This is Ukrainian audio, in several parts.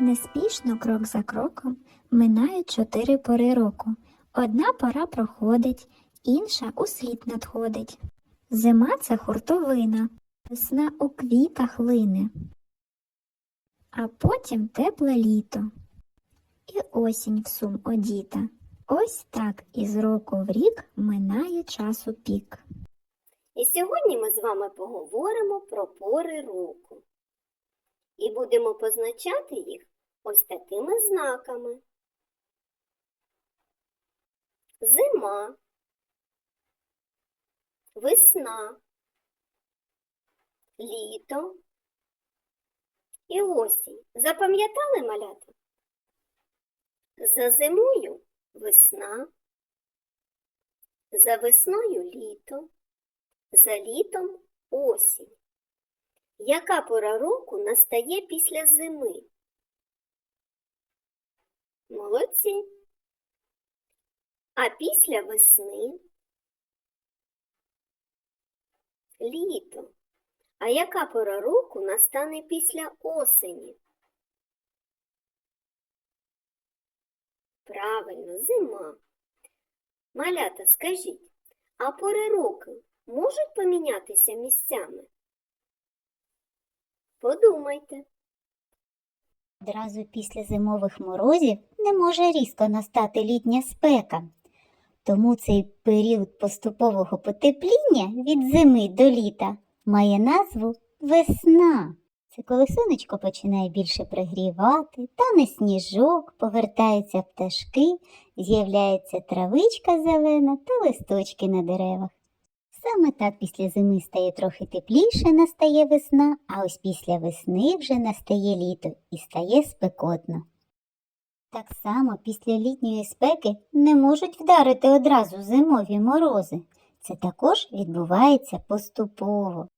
Неспішно, крок за кроком, минають чотири пори року. Одна пора проходить, інша услід надходить. Зима це хуртовина, весна у квітах лине, а потім тепле літо і осінь в сум одіта. Ось так із року в рік минає часу пік. І сьогодні ми з вами поговоримо про пори року. І будемо позначати їх ось такими знаками. Зима, весна, літо і осінь. Запам'ятали малята? За зимою весна, за весною літо, за літом осінь. Яка пора року настає після зими? Молодці. А після весни? Літо. А яка пора року настане після осені? Правильно, зима. Малята, скажіть, а пори року можуть помінятися місцями? Подумайте. Одразу після зимових морозів не може різко настати літня спека. Тому цей період поступового потепління від зими до літа має назву весна. Це коли сонечко починає більше пригрівати, тане сніжок, повертаються пташки, з'являється травичка зелена та листочки на деревах. Саме так після зими стає трохи тепліше, настає весна, а ось після весни вже настає літо і стає спекотно. Так само після літньої спеки не можуть вдарити одразу зимові морози. Це також відбувається поступово.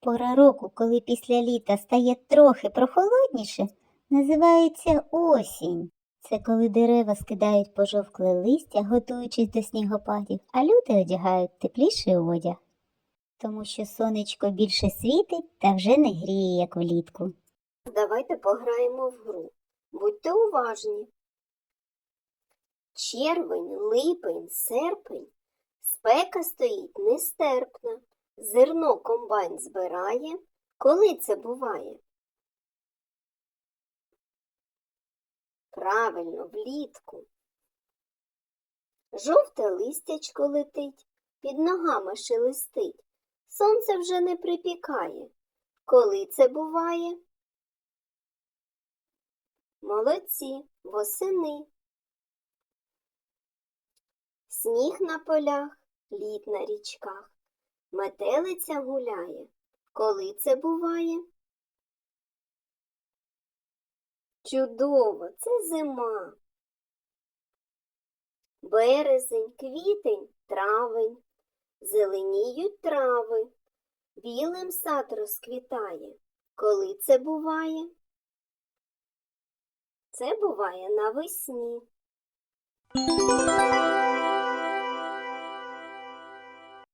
Пора року, коли після літа стає трохи прохолодніше, називається осінь. Це коли дерева скидають пожовкле листя, готуючись до снігопадів, а люди одягають тепліший одяг. Тому що сонечко більше світить та вже не гріє, як влітку. Давайте пограємо в гру. Будьте уважні. Червень, липень, серпень. Спека стоїть нестерпна. Зерно комбайн збирає. Коли це буває? Правильно, влітку. Жовте листячко летить, під ногами шелестить. Сонце вже не припікає. Коли це буває? Молодці, восени. Сніг на полях, лід на річках. Метелиця гуляє. Коли це буває? Чудово, це зима. Березень, квітень, травень. Зеленіють трави. Білим сад розквітає. Коли це буває? Це буває навесні.